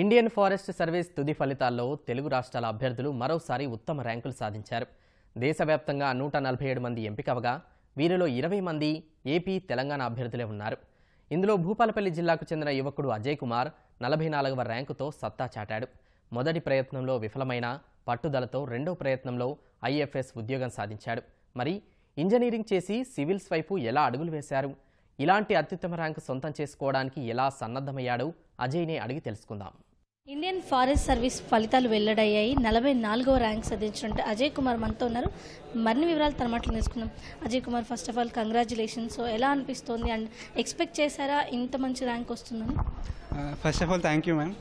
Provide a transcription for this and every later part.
Indian forest service తుది ఫలితాల్లో తెలుగు రాష్ట్రాల అభ్యర్థులు మరోసారి ఉత్తమ ర్యాంకులు సాధించారు. దేశవ్యాప్తంగా నూట నలభై ఏడు మంది ఎంపికవగా వీరిలో ఇరవై మంది ఏపీ తెలంగాణ అభ్యర్థులే ఉన్నారు. ఇందులో భూపాలపల్లి జిల్లాకు చెందిన యువకుడు అజయ్ కుమార్ నలభై నాలుగవ ర్యాంకుతో సత్తా చాటాడు. మొదటి ప్రయత్నంలో విఫలమైన పట్టుదలతో రెండో ప్రయత్నంలో ఐఎఫ్ఎస్ ఉద్యోగం సాధించాడు. మరి ఇంజనీరింగ్ చేసి సివిల్స్ వైపు ఎలా అడుగులు వేశారు? ఇలాంటి అత్యుత్తమ ర్యాంకు సొంతం చేసుకోవడానికి ఎలా సన్నద్ధమయ్యాడు? అజయ్నే అడిగి తెలుసుకుందాం. ఇండియన్ ఫారెస్ట్ సర్వీస్ ఫలితాలు వెల్లడయ్యాయి. నలభై నాలుగవ ర్యాంక్ సాధించినట్టు అజయ్ కుమార్ మనతో ఉన్నారు. మరిన్ని వివరాలు తన మాటలు తెలుసుకుందాం. Ajay Kumar first of all congratulations so ఎలా అనిపిస్తోంది అండ్ ఎక్స్పెక్ట్ చేశారా? ఇంత మంచి ర్యాంక్ వస్తుందని? First of all thank you ma'am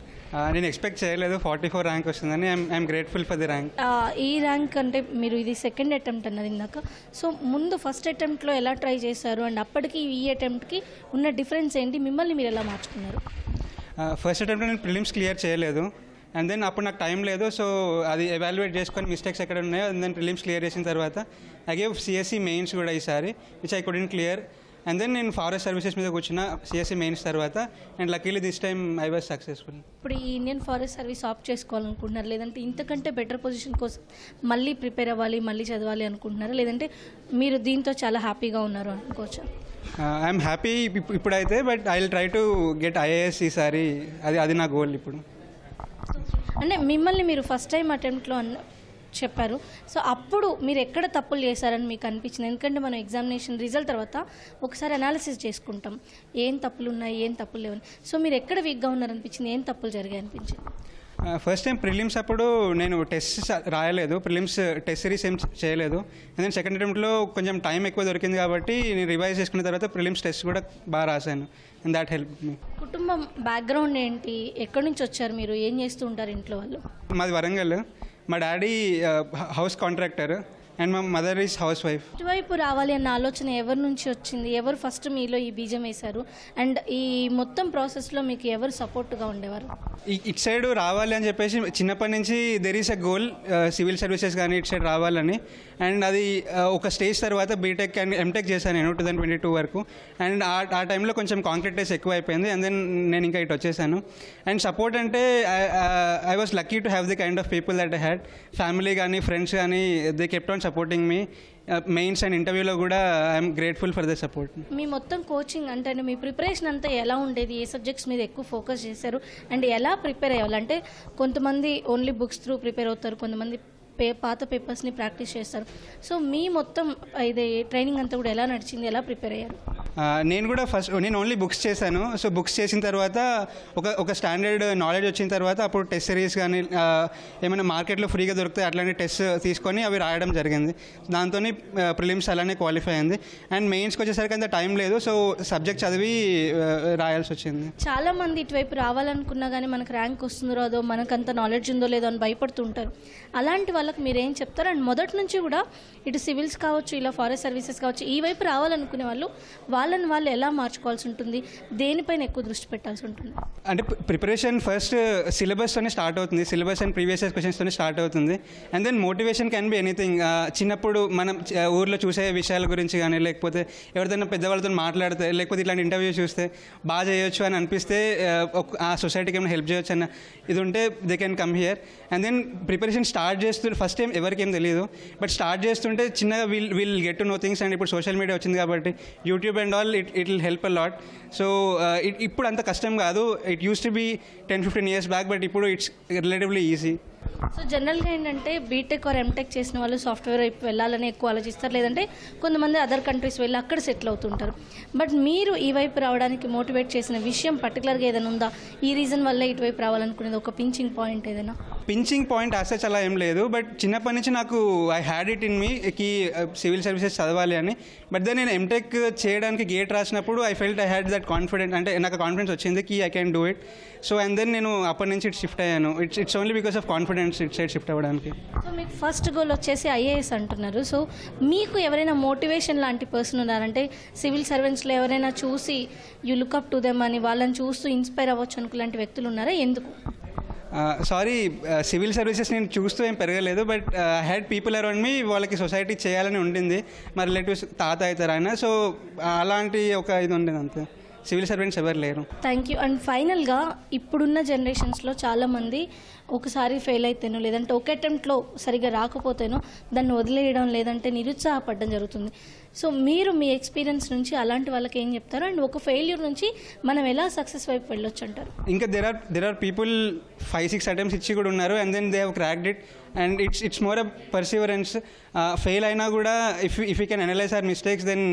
నేను ఎక్స్పెక్ట్ చేయలేదు. ఫార్టీ ఫోర్ ర్యాంక్ వస్తుందని. I'm grateful for the rank ఈ ర్యాంక్ అంటే మీరు ఇది సెకండ్ అటెంప్ట్ అన్నది ఇందాక. సో ముందు ఫస్ట్ అటెంప్ట్లో ఎలా ట్రై చేశారు? అండ్ అప్పటికి ఈ అటెంప్ట్కి ఉన్న డిఫరెన్స్ ఏంటి? మిమ్మల్ని మీరు ఎలా మార్చుకున్నారు? ఫస్ట్ అటెంప్ట్ నేను ప్రిలిమ్స్ క్లియర్ చేయలేదు. అండ్ దెన్ అప్పుడు నాకు టైం లేదు సో అది ఎవాల్యుయేట్ చేసుకొని మిస్టేక్స్ ఎక్కడ ఉన్నాయో అండ్ దెన్ ప్రిలిమ్స్ క్లియర్ చేసిన తర్వాత ఐ గేవ్ సిఎస్సి మెయిన్స్ కూడా ఈసారి which I couldn't clear and then నేను ఫారెస్ట్ సర్వీసెస్ మీద కూర్చున్న సిఎస్సి మెయిన్స్ తర్వాత and luckily this time I was successful ఇప్పుడు ఈ ఇండియన్ ఫారెస్ట్ సర్వీస్ ఆప్ట్ చేసుకోవాలనుకుంటున్నారు లేదంటే ఇంతకంటే బెటర్ పొజిషన్ కోసం మళ్ళీ ప్రిపేర్ అవ్వాలి మళ్ళీ చదవాలి అనుకుంటున్నారా? లేదంటే మీరు దీంతో చాలా హ్యాపీగా ఉన్నారు అనుకోవచ్చా? Uh, ఐఎమ్ హ్యాపీ ఇప్పుడైతే but I will try to get IAS ఈసారి అది అది నా గోల్ ఇప్పుడు. అంటే మిమ్మల్ని మీరు ఫస్ట్ టైం అటెంప్ట్లో అన్న చెప్పారు. సో అప్పుడు మీరు ఎక్కడ తప్పులు చేశారని మీకు అనిపించింది? ఎందుకంటే మనం ఎగ్జామినేషన్ రిజల్ట్ తర్వాత ఒకసారి అనాలిసిస్ చేసుకుంటాం. ఏం తప్పులు ఉన్నాయి ఏం తప్పులు లేవని సో మీరు ఎక్కడ వీక్గా ఉన్నారనిపించింది? ఏం తప్పులు జరిగాయి అనిపించింది? ఫస్ట్ టైం ప్రిలిమ్స్ అప్పుడు నేను టెస్ట్ రాయలేదు. ప్రిలిమ్స్ టెస్ట్ సిరీస్ ఏం చేయలేదు. అండ్ దెన్ సెకండ్ అటెంప్ట్లో కొంచెం టైం ఎక్కువ దొరికింది కాబట్టి నేను రివైజ్ చేసుకున్న తర్వాత ప్రిలిమ్స్ టెస్ట్ కూడా బాగా రాశాను. అండ్ దాట్ హెల్ప్ మీ కుటుంబం బ్యాక్గ్రౌండ్ ఏంటి? ఎక్కడి నుంచి వచ్చారు మీరు? ఏం చేస్తూ ఉంటారు ఇంట్లో వాళ్ళు? మాది వరంగల్. మా డాడీ హౌస్ కాంట్రాక్టర్ అండ్ మా మదర్ ఈస్ హౌస్ వైఫ్ ఇటువైపు రావాలి అన్న ఆలోచన ఎవరి నుంచి వచ్చింది? ఎవరు ఫస్ట్ మీలో ఈ బీజం వేశారు? అండ్ ఈ మొత్తం ప్రాసెస్లో మీకు ఎవరు సపోర్ట్గా ఉండేవారు? ఇటు సైడ్ రావాలి అని చెప్పేసి చిన్నప్పటి నుంచి there is a goal civil services కానీ ఇటు సైడ్ రావాలని. అండ్ అది uh, ఒక స్టేజ్ తర్వాత బీటెక్ అండ్ ఎంటెక్ చేశాను నేను టూ థౌసండ్ ట్వంటీ టూ వరకు. అండ్ ఆ ఆ టైంలో కొంచెం కాంక్రీటైజ్ ఎక్కువ అయిపోయింది అండ్ దెన్ నేను ఇంకా ఇటు వచ్చేసాను. అండ్ సపోర్ట్ అంటే I was lucky to have the kind of people that I had family కానీ ఫ్రెండ్స్ కానీ they kept on supporting me mains and ఇంటర్వ్యూలో కూడా I'm grateful for the support మీ మొత్తం కోచింగ్ అంటే మీ ప్రిపరేషన్ అంతా ఎలా ఉండేది? ఏ సబ్జెక్ట్స్ మీద ఎక్కువ ఫోకస్ చేశారు? అండ్ ఎలా ప్రిపేర్ అయ్యాలి అంటే కొంతమంది ఓన్లీ బుక్స్ త్రూ ప్రిపేర్ అవుతారు కొంతమంది పే పాత పేపర్స్ని ప్రాక్టీస్ చేస్తారు. సో మీ మొత్తం ఇది ట్రైనింగ్ అంతా కూడా ఎలా నడిచింది? ఎలా ప్రిపేర్ అయ్యారు? నేను కూడా ఫస్ట్ నేను ఓన్లీ బుక్స్ చేశాను. సో బుక్స్ చేసిన తర్వాత ఒక ఒక స్టాండర్డ్ నాలెడ్జ్ వచ్చిన తర్వాత అప్పుడు టెస్ట్ సిరీస్ కానీ ఏమైనా మార్కెట్లో ఫ్రీగా దొరికితే అట్లాంటి టెస్ట్ తీసుకొని అవి రాయడం జరిగింది. దాంతో ప్రిలిమ్స్ అలానే క్వాలిఫై అయింది. అండ్ మెయిన్స్కి వచ్చేసరికి అంత టైం లేదు. సో సబ్జెక్ట్ చదివి రాయాల్సి వచ్చింది. చాలా మంది ఇటువైపు రావాలనుకున్నా కానీ మనకు ర్యాంక్ వస్తుందో రాదో మనకు అంత నాలెడ్జ్ ఉందో లేదో అని భయపడుతుంటారు. అలాంటి వాళ్ళకి మీరు ఏం చెప్తారు అండ్ మొదటి నుంచి కూడా ఇటు సివిల్స్ కావచ్చు ఇలా ఫారెస్ట్ సర్వీసెస్ కావచ్చు ఈ వైపు రావాలనుకునే వాళ్ళు వాళ్ళని వాళ్ళు ఎలా మార్చుకోవాల్సి ఉంటుంది దేనిపైన ఎక్కువ దృష్టి పెట్టాల్సి ఉంటుంది? అంటే ప్రిపరేషన్ ఫస్ట్ సిలబస్తోనే స్టార్ట్ అవుతుంది సిలబస్ అండ్ ప్రీవియస్ క్వశ్చన్స్తోనే స్టార్ట్ అవుతుంది and then motivation can be anything. చిన్నప్పుడు మనం ఊర్లో చూసే విషయాల గురించి కానీ లేకపోతే ఎవరిదైనా పెద్దవాళ్ళతో మాట్లాడితే లేకపోతే ఇట్లాంటి ఇంటర్వ్యూ చూస్తే బాగా చేయొచ్చు అని అనిపిస్తే ఆ, ఆ సొసైటీకి ఏమైనా హెల్ప్ చేయొచ్చు అన్న ఇది ఉంటే they can come here and then preparation start చేస్తూ ఫస్ట్ టైం ఎవరికేం తెలియదు బట్ స్టార్ట్ చేస్తుంటే చిన్నగా will will get to know things and ఇప్పుడు సోషల్ మీడియా వచ్చింది కాబట్టి YouTube and all it it will help a lot so it ఇప్పుడు అంత కష్టం కాదు. It used to be ten fifteen years back but ఇప్పుడు ఇట్స్ రిలేటివ్లీ ఈజీ సో జనరల్గా ఏంటంటే బీటెక్ ఆర్ ఎంటెక్ చేసిన వాళ్ళు సాఫ్ట్వేర్ వైపు వెళ్ళాలని ఎక్కువ ఆలోచిస్తారు. లేదంటే కొంతమంది అదర్ కంట్రీస్ వెళ్ళి అక్కడ సెటిల్ అవుతుంటారు. బట్ మీరు ఈ వైపు రావడానికి మోటివేట్ చేసిన విషయం పర్టికులర్గా ఏదైనా ఉందా? ఈ రీజన్ వల్ల ఇటువైపు రావాలనుకునేది ఒక పించింగ్ పాయింట్ ఏదైనా? పించింగ్ పాయింట్ యాసెస్ అలా ఏం లేదు. బట్ చిన్నప్పటి నుంచి నాకు I had it in me కి సివిల్ సర్వీసెస్ చదవాలి అని. బట్ దెన్ నేను ఎంటెక్ చేయడానికి గేట్ రాసినప్పుడు I felt I had that confident అంటే నాకు కాన్ఫిడెన్స్ వచ్చింది కి I can do it so and then నేను అప్పటి నుంచి ఇట్ షిఫ్ట్ అయ్యాను. It's it's only because of confidence it side shift అవ్వడానికి. సో మీకు ఫస్ట్ గోల్ వచ్చేసి ఐఏఎస్ అంటున్నారు. సో మీకు ఎవరైనా మోటివేషన్ లాంటి పర్సన్ ఉన్నారంటే సివిల్ సర్వెంట్స్లో ఎవరైనా చూసి యూ లుక్అప్ టు దెమ్ అని వాళ్ళని చూస్తూ ఇన్స్పైర్ అవ్వచ్చు అనుకులాంటి వ్యక్తులు ఉన్నారా? ఎందుకు? సారీ సివిల్ సర్వీసెస్ నేను చూస్తూ ఏం పెరగలేదు బట్ హెడ్ హ్యాడ్ పీపుల్ అరౌండ్ మీ వాళ్ళకి సొసైటీ చేయాలని ఉండింది. మా రిలేటివ్స్ తాత అవుతారు ఆయన సో అలాంటి ఒక ఇది ఉండేది అంతే. సివిల్ సర్వెంట్స్ ఎవరు లేరు. థ్యాంక్ యూ అండ్ ఫైనల్గా ఇప్పుడున్న జనరేషన్స్లో చాలామంది ఒకసారి ఫెయిల్ అయితేనో లేదంటే ఒక అటెంప్ట్లో సరిగా రాకపోతేనో దాన్ని వదిలేయడం లేదంటే నిరుత్సాహపడడం జరుగుతుంది. సో మీరు మీ ఎక్స్పీరియన్స్ నుంచి అలాంటి వాళ్ళకి ఏం చెప్తారు? అండ్ ఒక ఫెయిల్యూర్ నుంచి మనం ఎలా సక్సెస్ వైపు వెళ్ళొచ్చు అంటారు? ఇంకా there are there are people five six attempts ఇచ్చి కూడా ఉన్నారు and then they have cracked it and it's it's more a perseverance fail అయినా కూడా if if you can analyse our mistakes then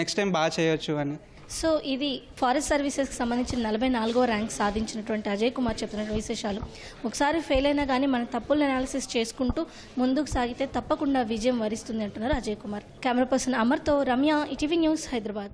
next time బాగా చేయొచ్చు అని. So ఇది forest సర్వీసెస్కి సంబంధించిన నలభై నాలుగో ర్యాంక్ సాధించినటువంటి అజయ్ కుమార్ చెప్పినటువంటి విశేషాలు. ఒకసారి ఫెయిల్ అయినా కానీ మన తప్పులను అనాలిసిస్ చేసుకుంటూ ముందుకు సాగితే తప్పకుండా విజయం వరిస్తుంది అంటున్నారు అజయ్ కుమార్. కెమెరా పర్సన్ అమర్తో రమ్య ఇటీవీ న్యూస్ హైదరాబాద్.